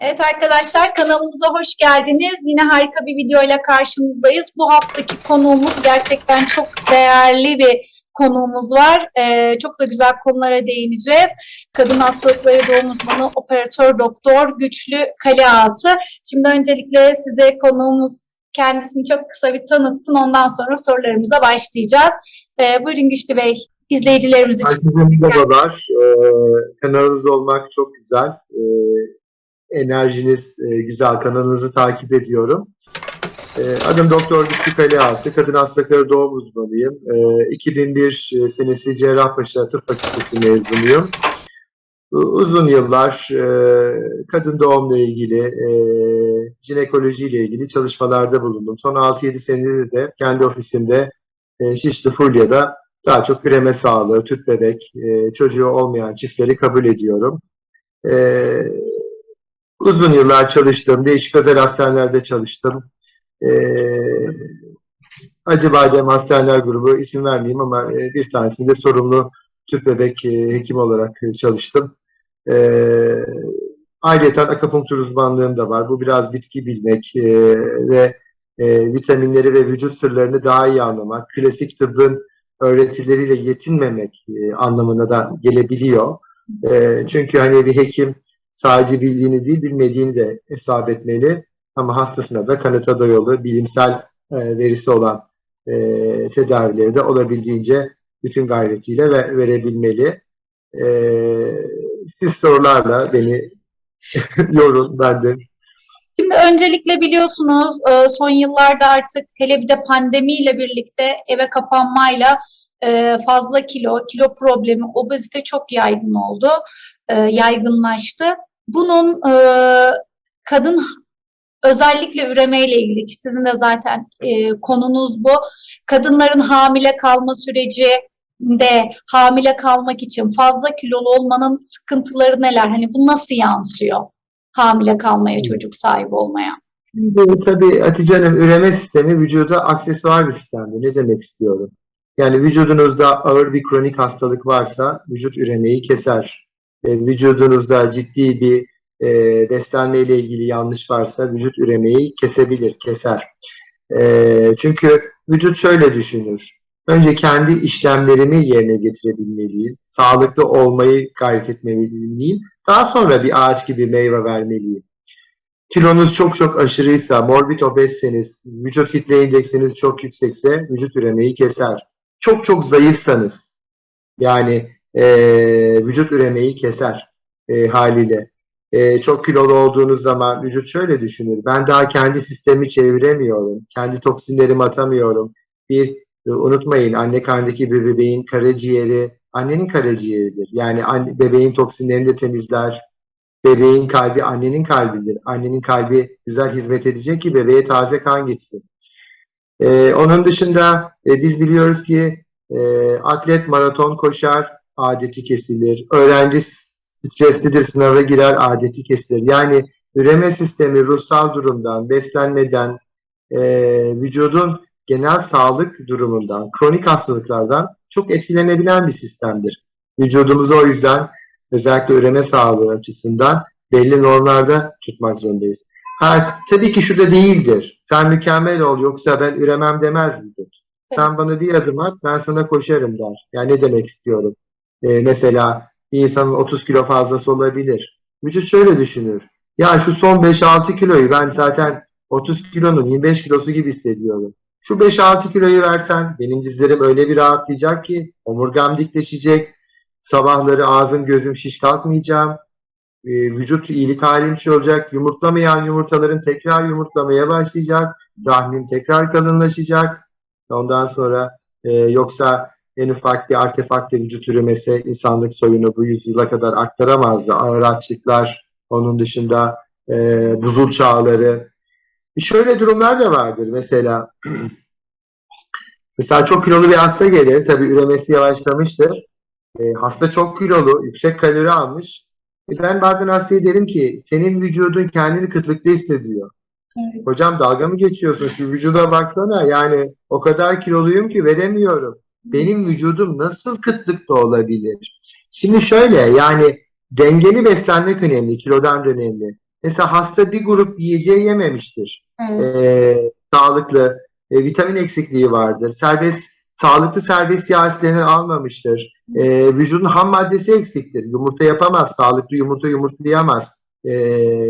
Evet arkadaşlar kanalımıza hoş geldiniz. Yine harika bir videoyla karşınızdayız. Bu haftaki konuğumuz gerçekten çok değerli bir konuğumuz var. Ee, çok da güzel konulara değineceğiz. Kadın hastalıkları doğum uzmanı operatör doktor Güçlü Kale Ağası. Şimdi öncelikle size konuğumuz kendisini çok kısa bir tanıtsın. Ondan sonra sorularımıza başlayacağız. Ee, buyurun Güçlü Bey. izleyicilerimiz için. Herkese merhabalar. Ee, kanalınızda olmak çok güzel. Ee, enerjiniz e, güzel. Kanalınızı takip ediyorum. Ee, adım Doktor Güçlü Kaliası. Kadın hastalıkları doğum uzmanıyım. Ee, 2001 senesi Cerrahpaşa Tıp Fakültesi mezunuyum. Uzun yıllar e, kadın doğumla ilgili, e, jinekolojiyle ilgili çalışmalarda bulundum. Son 6-7 senedir de kendi ofisimde e, Şişli Fulya'da daha çok üreme sağlığı, tüp bebek, e, çocuğu olmayan çiftleri kabul ediyorum. E, uzun yıllar çalıştım, değişik özel hastanelerde çalıştım. E, Acıbadem Hastaneler Grubu isim vermeyeyim ama e, bir tanesinde sorumlu tüp bebek e, hekim olarak e, çalıştım. E, ayrıca akupunktur uzmanlığım da var. Bu biraz bitki bilmek e, ve e, vitaminleri ve vücut sırlarını daha iyi anlamak, klasik tıbbın öğretileriyle yetinmemek e, anlamına da gelebiliyor. E, çünkü hani bir hekim sadece bildiğini değil bilmediğini de hesap etmeli ama hastasına da kanıta dayalı bilimsel e, verisi olan e, tedavileri de olabildiğince bütün gayretiyle ve, verebilmeli. E, siz sorularla beni yorun ben de Şimdi öncelikle biliyorsunuz e, son yıllarda artık hele bir de pandemiyle birlikte eve kapanmayla e, fazla kilo, kilo problemi, obezite çok yaygın oldu, e, yaygınlaştı. Bunun kadın özellikle üremeyle ilgili ki sizin de zaten konunuz bu. Kadınların hamile kalma sürecinde hamile kalmak için fazla kilolu olmanın sıkıntıları neler? Hani bu nasıl yansıyor? hamile kalmaya, çocuk sahibi olmaya. Şimdi tabii Hatice Hanım üreme sistemi vücuda aksesuar bir sistemdir. Ne demek istiyorum? Yani vücudunuzda ağır bir kronik hastalık varsa vücut üremeyi keser. E, vücudunuzda ciddi bir e, beslenme ile ilgili yanlış varsa vücut üremeyi kesebilir, keser. E, çünkü vücut şöyle düşünür. Önce kendi işlemlerimi yerine getirebilmeliyim. Sağlıklı olmayı gayret etmeliyim. Daha sonra bir ağaç gibi meyve vermeliyim. Kilonuz çok çok aşırıysa, morbid obezseniz, vücut kitle indeksiniz çok yüksekse vücut üremeyi keser. Çok çok zayıfsanız, yani e, vücut üremeyi keser e, haliyle. E, çok kilolu olduğunuz zaman vücut şöyle düşünür. Ben daha kendi sistemi çeviremiyorum. Kendi toksinlerimi atamıyorum. Bir unutmayın anne karnındaki bir bebeğin karaciğeri annenin karaciğeridir. Yani anne, bebeğin toksinlerini de temizler. Bebeğin kalbi annenin kalbidir. Annenin kalbi güzel hizmet edecek ki bebeğe taze kan gitsin. Ee, onun dışında e, biz biliyoruz ki e, atlet maraton koşar, adeti kesilir. Öğrenci streslidir, sınava girer, adeti kesilir. Yani üreme sistemi ruhsal durumdan, beslenmeden, e, vücudun genel sağlık durumundan, kronik hastalıklardan çok etkilenebilen bir sistemdir. Vücudumuzu o yüzden özellikle üreme sağlığı açısından belli normlarda tutmak zorundayız. Ha, tabii ki şurada değildir. Sen mükemmel ol yoksa ben üremem demez midir? Sen bana bir adım at ben sana koşarım der. Yani ne demek istiyorum? Ee, mesela insanın 30 kilo fazlası olabilir. Vücut şöyle düşünür. Ya şu son 5-6 kiloyu ben zaten 30 kilonun 25 kilosu gibi hissediyorum. Şu 5-6 kiloyu versen benim dizlerim öyle bir rahatlayacak ki omurgam dikleşecek. Sabahları ağzım gözüm şiş kalkmayacağım. E, vücut iyilik halim şey olacak. Yumurtlamayan yumurtaların tekrar yumurtlamaya başlayacak. Rahmim tekrar kalınlaşacak. Ondan sonra e, yoksa en ufak bir artefakta vücut üremesi insanlık soyunu bu yüzyıla kadar aktaramazdı. Ağır açlıklar, onun dışında e, buzul çağları, Şöyle durumlar da vardır mesela. mesela çok kilolu bir hasta gelir. Tabii üremesi yavaşlamıştır. E, hasta çok kilolu, yüksek kalori almış. E, ben bazen hastaya derim ki senin vücudun kendini kıtlıkta hissediyor. Evet. Hocam dalga mı geçiyorsun? Şu vücuda baksana. Yani o kadar kiloluyum ki veremiyorum. Benim vücudum nasıl kıtlıkta olabilir? Şimdi şöyle yani dengeli beslenmek önemli, kilodan önemli. Mesela hasta bir grup yiyeceği yememiştir. Evet. Ee, sağlıklı e, vitamin eksikliği vardır. Serbest sağlıklı serbest yağ asitlerini almamıştır. Ee, vücudun ham maddesi eksiktir. Yumurta yapamaz. Sağlıklı yumurta yumurtlayamaz. Ee,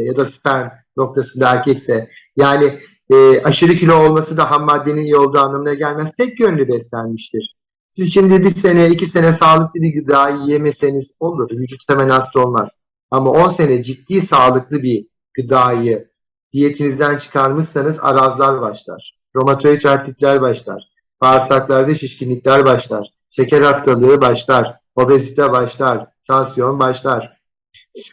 ya da sperm noktasında erkekse. Yani e, aşırı kilo olması da ham maddenin olduğu anlamına gelmez. Tek yönlü beslenmiştir. Siz şimdi bir sene, iki sene sağlıklı bir gıdayı yemeseniz olur. Vücut hemen hasta olmaz. Ama 10 sene ciddi sağlıklı bir gıdayı diyetinizden çıkarmışsanız arazlar başlar. Romatoid artritler başlar. Bağırsaklarda şişkinlikler başlar. Şeker hastalığı başlar. Obezite başlar. Tansiyon başlar.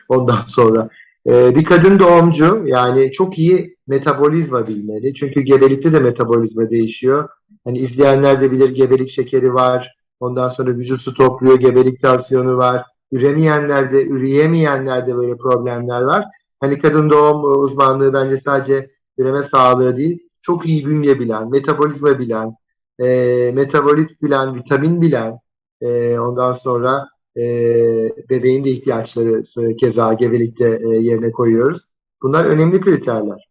Ondan sonra e, bir kadın doğumcu yani çok iyi metabolizma bilmeli. Çünkü gebelikte de metabolizma değişiyor. Hani izleyenler de bilir gebelik şekeri var. Ondan sonra vücut su topluyor. Gebelik tansiyonu var. Üremeyenlerde, üreyemeyenlerde böyle problemler var. Hani kadın doğum uzmanlığı bence sadece üreme sağlığı değil, çok iyi bünye bilen, metabolizma bilen, e, metabolit bilen, vitamin bilen, e, ondan sonra e, bebeğin de ihtiyaçları e, keza gebelikte e, yerine koyuyoruz. Bunlar önemli kriterler.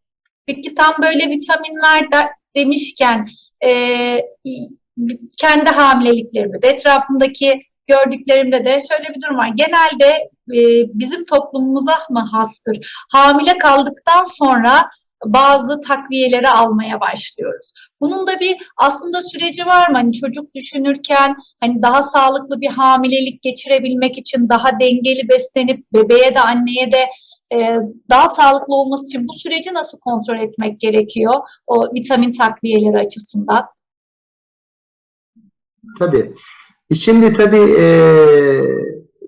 Peki tam böyle vitaminler de, demişken e, kendi hamileliklerimde, etrafımdaki gördüklerimde de şöyle bir durum var. Genelde e, bizim toplumumuza mı hastır? Hamile kaldıktan sonra bazı takviyeleri almaya başlıyoruz. Bunun da bir aslında süreci var mı? Hani çocuk düşünürken hani daha sağlıklı bir hamilelik geçirebilmek için daha dengeli beslenip bebeğe de anneye de e, daha sağlıklı olması için bu süreci nasıl kontrol etmek gerekiyor o vitamin takviyeleri açısından? Tabii. Şimdi tabii e,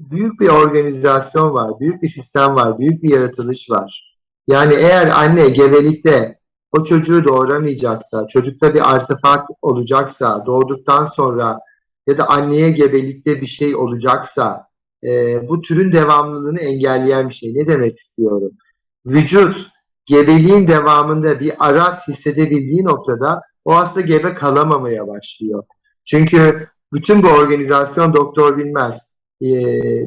büyük bir organizasyon var, büyük bir sistem var, büyük bir yaratılış var. Yani eğer anne gebelikte o çocuğu doğuramayacaksa, çocukta bir artefakt olacaksa, doğduktan sonra ya da anneye gebelikte bir şey olacaksa e, bu türün devamlılığını engelleyen bir şey. Ne demek istiyorum? Vücut gebeliğin devamında bir araz hissedebildiği noktada o hasta gebe kalamamaya başlıyor. Çünkü bütün bu organizasyon doktor bilmez. Ee,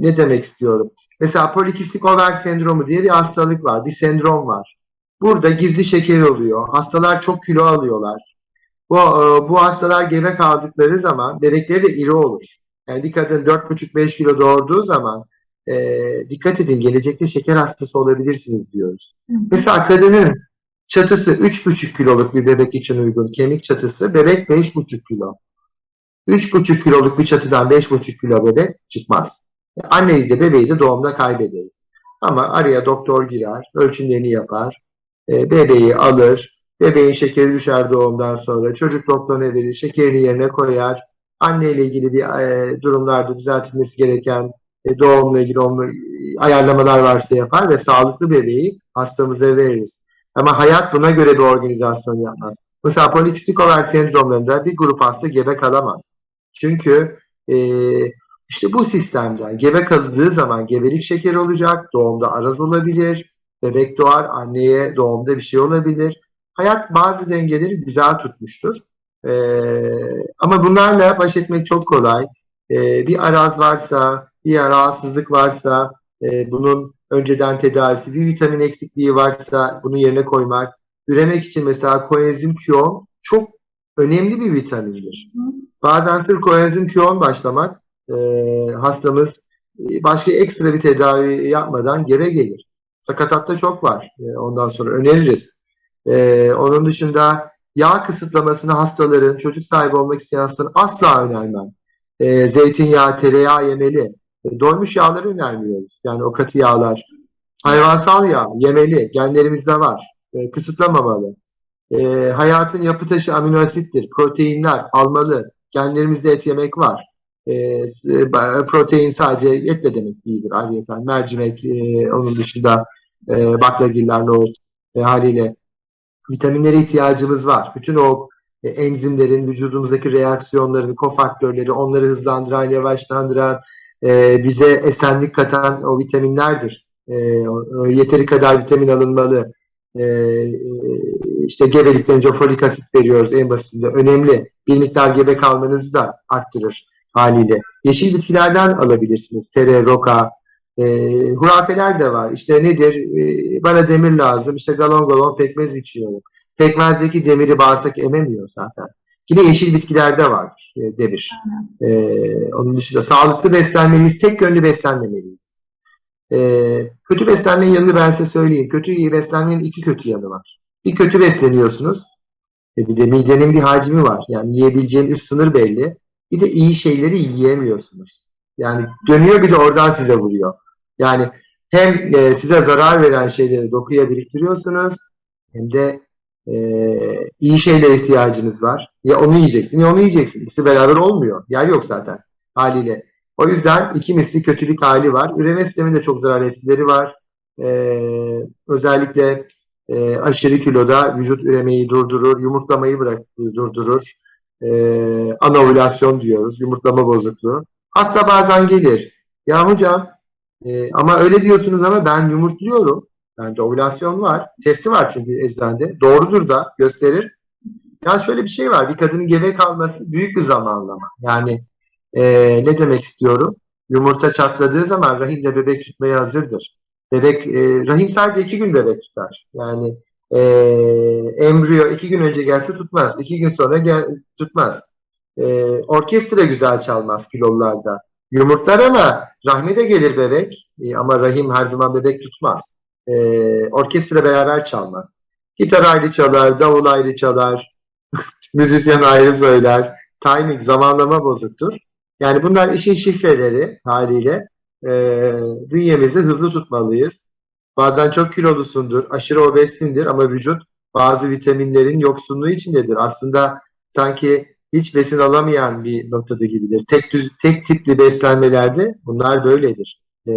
ne demek istiyorum? Mesela polikistik over sendromu diye bir hastalık var, bir sendrom var. Burada gizli şeker oluyor. Hastalar çok kilo alıyorlar. Bu, e, bu hastalar gebe kaldıkları zaman bebekleri de iri olur. Yani bir kadın 4,5-5 kilo doğurduğu zaman e, dikkat edin gelecekte şeker hastası olabilirsiniz diyoruz. Hı hı. Mesela kadının çatısı 3,5 kiloluk bir bebek için uygun. Kemik çatısı bebek 5,5 kilo. 3,5 kiloluk bir çatıdan 5,5 kilo bebek çıkmaz. Anneyi de bebeği de doğumda kaybederiz. Ama araya doktor girer, ölçümlerini yapar, e, bebeği alır, bebeğin şekeri düşer doğumdan sonra, çocuk doktoruna verir, şekerini yerine koyar, anne ile ilgili bir e, durumlarda düzeltilmesi gereken e, doğumla ilgili onu, e, ayarlamalar varsa yapar ve sağlıklı bebeği hastamıza veririz. Ama hayat buna göre bir organizasyon yapmaz. Mesela polikistik over sendromlarında bir grup hasta gebe kalamaz. Çünkü e, işte bu sistemden gebe kaldığı zaman gebelik şekeri olacak, doğumda araz olabilir, bebek doğar, anneye doğumda bir şey olabilir. Hayat bazı dengeleri güzel tutmuştur. E, ama bunlarla baş etmek çok kolay. E, bir araz varsa, bir rahatsızlık varsa, e, bunun önceden tedavisi, bir vitamin eksikliği varsa bunu yerine koymak. Üremek için mesela koenzim Q10 çok önemli bir vitamindir. Bazen sırf koenzim Q10 başlamak e, hastamız e, başka ekstra bir tedavi yapmadan geri gelir. Sakatatta çok var. E, ondan sonra öneririz. E, onun dışında yağ kısıtlamasını hastaların, çocuk sahibi olmak isteyen hastaların asla önermem. E, zeytinyağı, tereyağı yemeli. E, doymuş yağları önermiyoruz. Yani o katı yağlar. Hayvansal yağ yemeli. Genlerimizde var. E, kısıtlamamalı. E, hayatın yapı taşı amino asittir. Proteinler almalı. Genlerimizde et yemek var. E, protein sadece et de demek değildir ayrıca. Mercimek, e, onun dışında e, baklagiller, nohut e, haliyle vitaminlere ihtiyacımız var. Bütün o enzimlerin, vücudumuzdaki reaksiyonların, kofaktörleri, onları hızlandıran, yavaşlandıran, bize esenlik katan o vitaminlerdir. Yeteri kadar vitamin alınmalı. E, işte gebelikten önce folik asit veriyoruz en basitinde. Önemli. Bir miktar gebe kalmanızı da arttırır haliyle. Yeşil bitkilerden alabilirsiniz. Tere, roka, E, hurafeler de var. İşte nedir? E, bana demir lazım. İşte galon galon pekmez içiyorum. Pekmezdeki demiri bağırsak ememiyor zaten. Yine yeşil bitkilerde var e, demir. E, onun dışında sağlıklı beslenmeliyiz. Tek yönlü beslenmemeliyiz. E, kötü beslenmenin yanını ben size söyleyeyim. Kötü beslenmenin iki kötü yanı var. Bir kötü besleniyorsunuz. E, bir de midenin bir hacmi var. Yani yiyebileceğin üst sınır belli. Bir de iyi şeyleri yiyemiyorsunuz. Yani dönüyor bir de oradan size vuruyor. Yani hem e, size zarar veren şeyleri dokuya biriktiriyorsunuz hem de e, iyi şeylere ihtiyacınız var. Ya onu yiyeceksin ya onu yiyeceksin. İkisi beraber olmuyor. Yer yok zaten haliyle. O yüzden iki misli kötülük hali var. Üreme sisteminde çok zararlı etkileri var. E, özellikle e, aşırı kiloda vücut üremeyi durdurur, yumurtlamayı bırak durdurur. E, anovülasyon diyoruz, yumurtlama bozukluğu. Hasta bazen gelir. Ya hocam e, ama öyle diyorsunuz ama ben yumurtluyorum. Bende ovülasyon var. Testi var çünkü eczanede. Doğrudur da gösterir. Ya şöyle bir şey var. Bir kadının gebe kalması büyük bir zamanlama. Yani e, ne demek istiyorum? Yumurta çatladığı zaman rahimle bebek tutmaya hazırdır. Bebek, e, rahim sadece iki gün bebek tutar. Yani e, embriyo iki gün önce gelse tutmaz. iki gün sonra gel, tutmaz. E, orkestra güzel çalmaz kilolularda. Yumurtlar ama rahme de gelir bebek. E, ama rahim her zaman bebek tutmaz. E, orkestra beraber çalmaz. Gitar ayrı çalar, davul ayrı çalar, müzisyen ayrı söyler. Timing, zamanlama bozuktur. Yani bunlar işin şifreleri haliyle. E, bünyemizi hızlı tutmalıyız. Bazen çok kilolusundur, aşırı obezsindir ama vücut bazı vitaminlerin yoksunluğu içindedir. Aslında sanki hiç besin alamayan bir noktada gibidir. Tek düz, tek tipli beslenmelerde bunlar böyledir. E,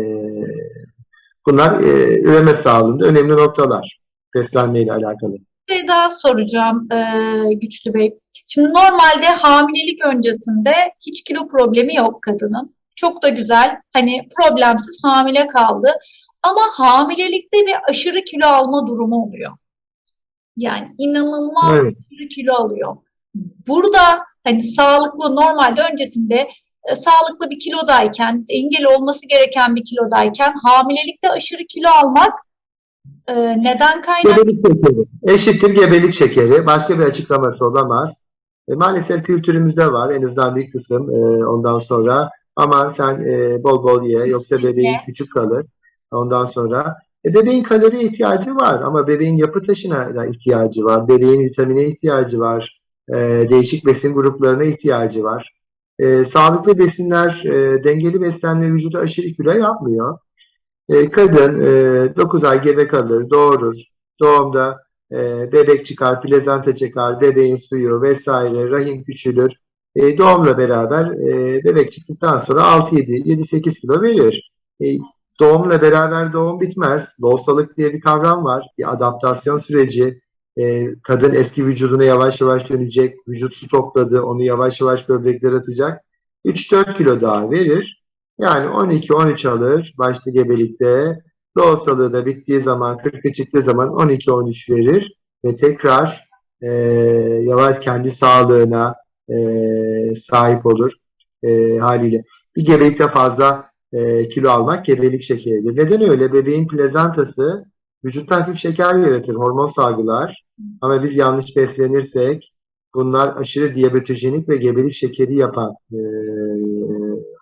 bunlar e, üreme sağlığında önemli noktalar beslenmeyle alakalı. Bir şey daha soracağım e, Güçlü Bey. Şimdi normalde hamilelik öncesinde hiç kilo problemi yok kadının. Çok da güzel. Hani problemsiz hamile kaldı. Ama hamilelikte bir aşırı kilo alma durumu oluyor. Yani inanılmaz Evet. aşırı kilo alıyor. Burada hani sağlıklı normalde öncesinde e, sağlıklı bir kilodayken, dengeli olması gereken bir kilodayken hamilelikte aşırı kilo almak e, neden? Gebelik şekeri. Eşittir gebelik şekeri. Başka bir açıklaması olamaz. E, maalesef kültürümüzde var. En azından bir kısım e, ondan sonra aman sen e, bol bol ye yoksa bebeğin küçük kalır. Ondan sonra e, bebeğin kaloriye ihtiyacı var ama bebeğin yapı taşına ihtiyacı var. Bebeğin vitamine ihtiyacı var. E, değişik besin gruplarına ihtiyacı var. E, sağlıklı besinler, e, dengeli beslenme vücuda aşırı kilo yapmıyor. E, kadın e, 9 ay gebe kalır, doğurur. Doğumda e, bebek çıkar, plezanta çıkar, bebeğin suyu vesaire, rahim küçülür. E, doğumla beraber e, bebek çıktıktan sonra 6-7, 7-8 kilo verir. E, doğumla beraber doğum bitmez. Loğusalık diye bir kavram var. Bir adaptasyon süreci. E, kadın eski vücuduna yavaş yavaş dönecek. Vücut su topladı, onu yavaş yavaş böbreklere atacak. 3-4 kilo daha verir. Yani 12-13 alır başta gebelikte. Loğusalığı da bittiği zaman, 40'a çıktığı zaman 12-13 verir ve tekrar e, yavaş kendi sağlığına e, sahip olur e, haliyle. Bir gebelikte fazla e, kilo almak gebelik şekeridir. Neden öyle? Bebeğin plezantası vücutta hafif şeker yaratır, hormon salgılar. Ama biz yanlış beslenirsek bunlar aşırı diyabetojenik ve gebelik şekeri yapan e,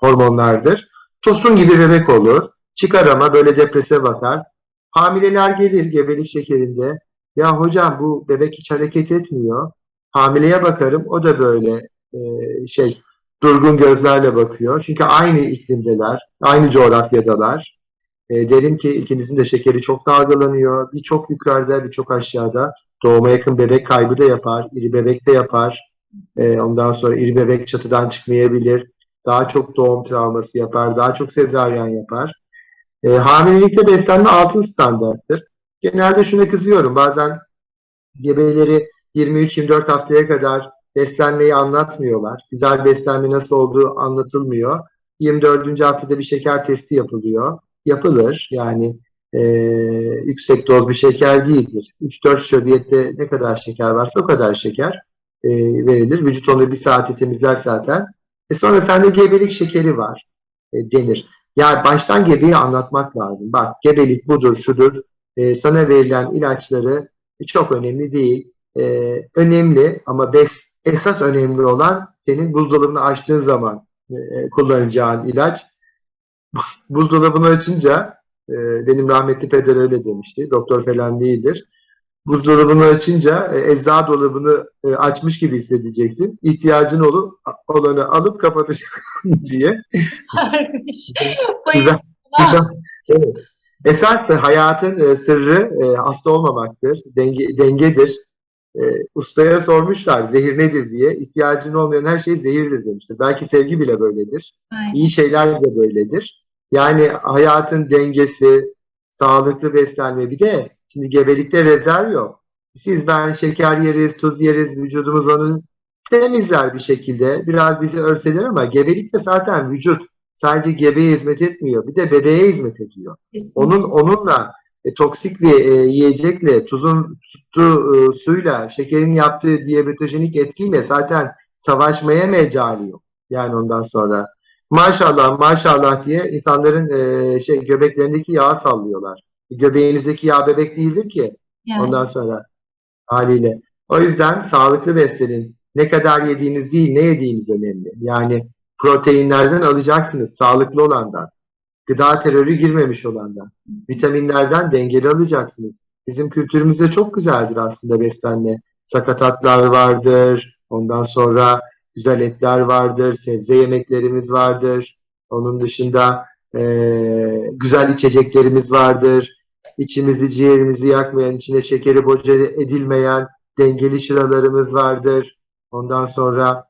hormonlardır. Tosun gibi bebek olur. Çıkar ama böyle deprese bakar. Hamileler gelir gebelik şekerinde. Ya hocam bu bebek hiç hareket etmiyor. Hamileye bakarım o da böyle e, şey durgun gözlerle bakıyor. Çünkü aynı iklimdeler, aynı coğrafyadalar. E, derim ki ikinizin de şekeri çok dalgalanıyor. Bir çok yukarıda, bir çok aşağıda. Doğuma yakın bebek kaybı da yapar, iri bebek de yapar. E, ondan sonra iri bebek çatıdan çıkmayabilir. Daha çok doğum travması yapar, daha çok sezaryen yapar. E, hamilelikte beslenme altın standarttır. Genelde şuna kızıyorum. Bazen gebeleri 23-24 haftaya kadar beslenmeyi anlatmıyorlar. Güzel beslenme nasıl olduğu anlatılmıyor. 24. haftada bir şeker testi yapılıyor. Yapılır. Yani e, yüksek doz bir şeker değildir. 3-4 şöbiyette ne kadar şeker varsa o kadar şeker e, verilir. Vücut onu bir saate temizler zaten. E sonra sende gebelik şekeri var e, denir. Yani baştan gebeyi anlatmak lazım. Bak gebelik budur, şudur. Ee, sana verilen ilaçları çok önemli değil. Ee, önemli ama bes, esas önemli olan senin buzdolabını açtığın zaman e, kullanacağın ilaç. Buzdolabını açınca e, benim rahmetli peder öyle demişti. Doktor falan değildir. Buzdolabını açınca e, eczacı dolabını e, açmış gibi hissedeceksin. İhtiyacın olup olanı alıp kapatacaksın diye. Güzel. Güzel. Evet. Esas hayatın e, sırrı e, hasta olmamaktır, denge, dengedir. E, ustaya sormuşlar zehir nedir diye. İhtiyacın olmayan her şey zehirdir demiştir. Belki sevgi bile böyledir. Aynen. İyi şeyler de böyledir. Yani hayatın dengesi, sağlıklı beslenme bir de şimdi gebelikte rezerv yok. Siz ben şeker yeriz, tuz yeriz, vücudumuz onu temizler bir şekilde. Biraz bizi örseler ama gebelikte zaten vücut sadece gebeye hizmet etmiyor. Bir de bebeğe hizmet ediyor. Kesinlikle. Onun onunla e, toksik bir e, yiyecekle, tuzun tuttuğu e, suyla, şekerin yaptığı diyabetojenik etkiyle zaten savaşmaya mecali yok. Yani ondan sonra maşallah maşallah diye insanların e, şey göbeklerindeki yağı sallıyorlar. Göbeğinizdeki yağ bebek değildir ki. Yani. Ondan sonra haliyle. O yüzden sağlıklı beslenin. Ne kadar yediğiniz değil, ne yediğiniz önemli. Yani proteinlerden alacaksınız, sağlıklı olandan. Gıda terörü girmemiş olandan. Vitaminlerden dengeli alacaksınız. Bizim kültürümüzde çok güzeldir aslında beslenme. Sakatatlar vardır. Ondan sonra güzel etler vardır. Sebze yemeklerimiz vardır. Onun dışında eee, güzel içeceklerimiz vardır. İçimizi, ciğerimizi yakmayan, içine şekeri boca edilmeyen dengeli şıralarımız vardır. Ondan sonra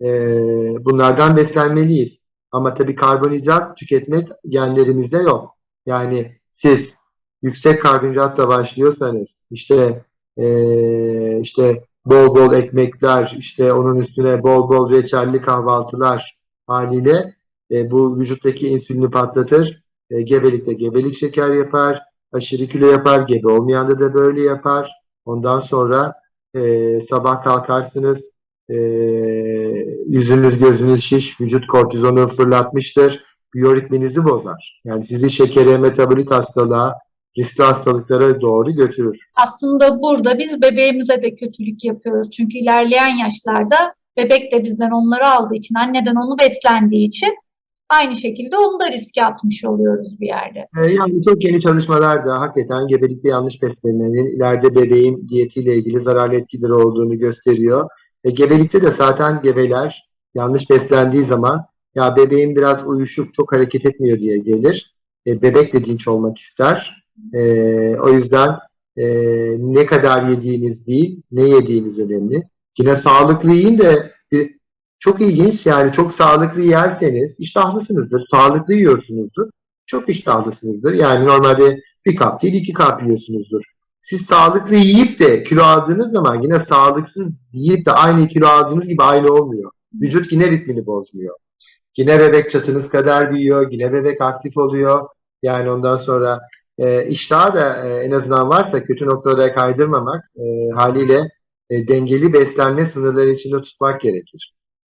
eee, bunlardan beslenmeliyiz. Ama tabii karbonhidrat tüketmek genlerimizde yok. Yani siz yüksek karbonhidratla başlıyorsanız işte eee, işte bol bol ekmekler, işte onun üstüne bol bol reçelli kahvaltılar haliyle e, bu vücuttaki insülini patlatır. E, gebelikte gebelik şeker yapar, aşırı kilo yapar, gebe olmayanda da böyle yapar. Ondan sonra e, sabah kalkarsınız, e, yüzünüz gözünüz şiş, vücut kortizonu fırlatmıştır, biyoritminizi bozar. Yani sizi şekere, metabolik hastalığa, riskli hastalıklara doğru götürür. Aslında burada biz bebeğimize de kötülük yapıyoruz. Çünkü ilerleyen yaşlarda bebek de bizden onları aldığı için, anneden onu beslendiği için aynı şekilde onu da riske atmış oluyoruz bir yerde. Ee, Yani çok yeni çalışmalar da hakikaten gebelikte yanlış beslenmenin ileride bebeğin diyetiyle ilgili zararlı etkileri olduğunu gösteriyor. E, gebelikte de zaten gebeler yanlış beslendiği zaman ya bebeğim biraz uyuşuk, çok hareket etmiyor diye gelir. E, bebek de dinç olmak ister. E, o yüzden e, ne kadar yediğiniz değil, ne yediğiniz önemli. Yine sağlıklı yiyin de bir, çok ilginç yani çok sağlıklı yerseniz iştahlısınızdır, sağlıklı yiyorsunuzdur çok iştahlısınızdır. Yani normalde bir kap değil iki kap yiyorsunuzdur. Siz sağlıklı yiyip de kilo aldığınız zaman yine sağlıksız yiyip de aynı kilo aldığınız gibi aynı olmuyor. Vücut yine ritmini bozmuyor. Yine bebek çatınız kadar büyüyor, yine bebek aktif oluyor. Yani ondan sonra e, iştah da e, en azından varsa kötü noktalara kaydırmamak e, haliyle e, dengeli beslenme sınırları içinde tutmak gerekir.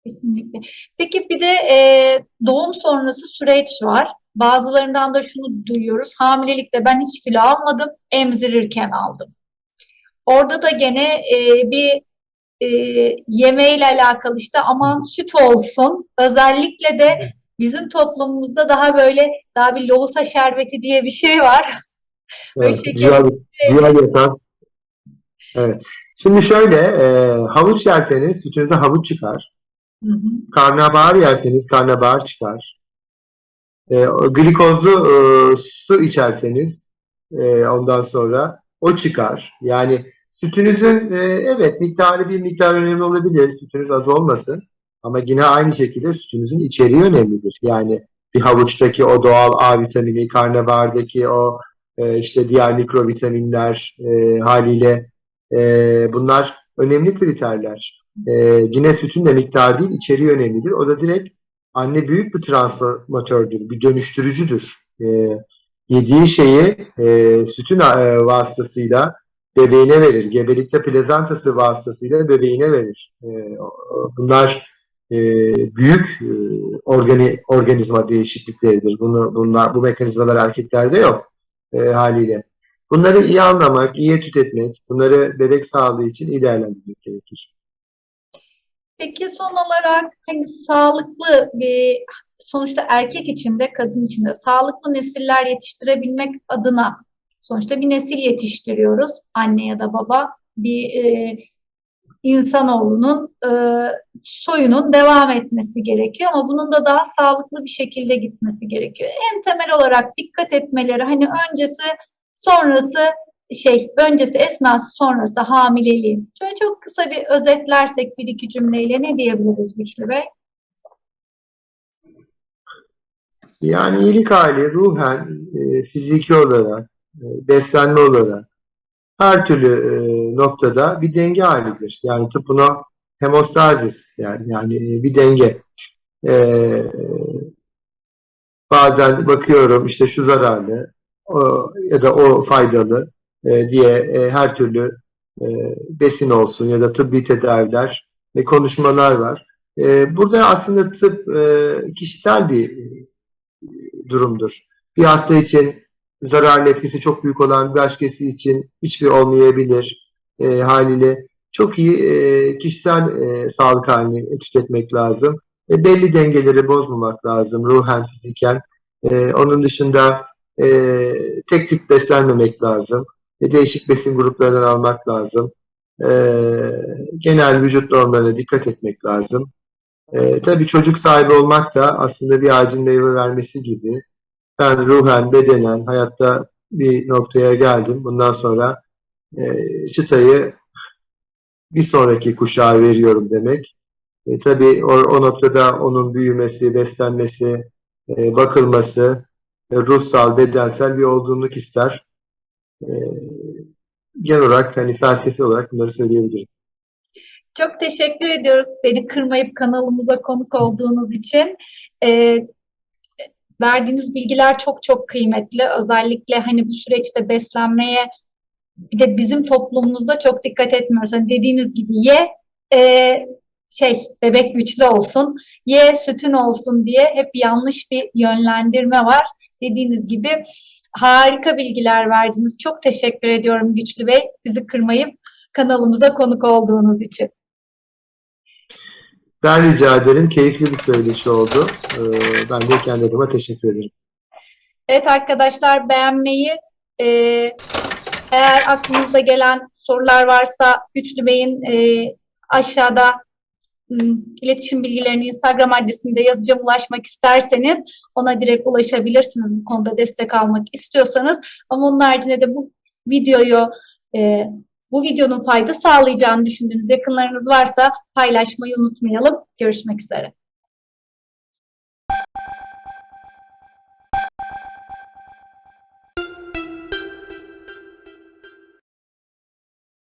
Kesinlikle. Peki bir de e, doğum sonrası süreç var. Bazılarından da şunu duyuyoruz. Hamilelikte ben hiç kilo almadım, emzirirken aldım. Orada da gene e, bir e, yemeğiyle alakalı işte aman süt olsun. Özellikle de bizim toplumumuzda daha böyle daha bir lohusa şerbeti diye bir şey var. Böyle Evet, ciğer, ciğer yatar. Evet. Şimdi şöyle, e, havuç yerseniz sütünüze havuç çıkar. Hı hı. Karnabahar yerseniz karnabahar çıkar. E, glikozlu e, su içerseniz e, ondan sonra o çıkar. Yani sütünüzün e, evet miktarı bir miktar önemli olabilir. Sütünüz az olmasın. Ama yine aynı şekilde sütünüzün içeriği önemlidir. Yani bir havuçtaki o doğal A vitamini, karnabahardaki o e, işte diğer mikrovitaminler e, haliyle e, bunlar önemli kriterler. E, yine sütün de miktarı değil, içeriği önemlidir. O da direkt anne büyük bir transformatördür, bir dönüştürücüdür. E, yediği şeyi e, sütün e, vasıtasıyla bebeğine verir. Gebelikte plazantası vasıtasıyla bebeğine verir. E, bunlar e, büyük e, organi, organizma değişiklikleridir. Bunu, bunlar, bu mekanizmalar erkeklerde yok e, haliyle. Bunları iyi anlamak, iyi etüt etmek, bunları bebek sağlığı için iyi değerlendirmek gerekir. Peki son olarak hani sağlıklı bir sonuçta erkek için de kadın için de sağlıklı nesiller yetiştirebilmek adına sonuçta bir nesil yetiştiriyoruz. Anne ya da baba bir e, insanoğlunun e, soyunun devam etmesi gerekiyor ama bunun da daha sağlıklı bir şekilde gitmesi gerekiyor. En temel olarak dikkat etmeleri hani öncesi sonrası şey öncesi esnası sonrası hamileliğin. Şöyle çok kısa bir özetlersek bir iki cümleyle ne diyebiliriz Güçlü Bey? Yani iyilik hali ruhen, e, fiziki olarak, e, beslenme olarak her türlü e, noktada bir denge halidir. Yani tıp buna hemostazis yani yani bir denge. E, bazen bakıyorum işte şu zararlı o, ya da o faydalı e, diye e, her türlü e, besin olsun ya da tıbbi tedaviler ve konuşmalar var. Burada aslında tıp kişisel bir durumdur. Bir hasta için zararlı etkisi çok büyük olan bir başkası için hiçbir olmayabilir haliyle. Çok iyi kişisel sağlık halini etüt etmek lazım. Belli dengeleri bozmamak lazım ruhen, fiziken. E, onun dışında tek tip beslenmemek lazım. E, değişik besin gruplarından almak lazım. E, genel vücut normlarına dikkat etmek lazım. E, tabii çocuk sahibi olmak da aslında bir ağacın meyve vermesi gibi. Ben ruhen, bedenen, hayatta bir noktaya geldim. Bundan sonra çıtayı bir sonraki kuşağa veriyorum demek. E, tabii o, o noktada onun büyümesi, beslenmesi, e, bakılması, e, ruhsal, bedensel bir olgunluk ister. E, genel olarak hani felsefi olarak bunları söyleyebilirim. Çok teşekkür ediyoruz beni kırmayıp kanalımıza konuk olduğunuz için. Ee, verdiğiniz bilgiler çok çok kıymetli. Özellikle hani bu süreçte beslenmeye bir de bizim toplumumuzda çok dikkat etmiyoruz. Hani dediğiniz gibi ye e, şey bebek güçlü olsun, ye sütün olsun diye hep yanlış bir yönlendirme var. Dediğiniz gibi harika bilgiler verdiniz. Çok teşekkür ediyorum Güçlü Bey. Bizi kırmayıp kanalımıza konuk olduğunuz için. Ben rica ederim. Keyifli bir söyleşi oldu. Ee, ben de kendi adıma teşekkür ederim. Evet arkadaşlar beğenmeyi, e, eğer aklınızda gelen sorular varsa Güçlü Bey'in e, aşağıda iletişim bilgilerini Instagram adresinde yazacağım ulaşmak isterseniz ona direkt ulaşabilirsiniz bu konuda destek almak istiyorsanız. Ama onun haricinde de bu videoyu e, bu videonun fayda sağlayacağını düşündüğünüz yakınlarınız varsa paylaşmayı unutmayalım. Görüşmek üzere.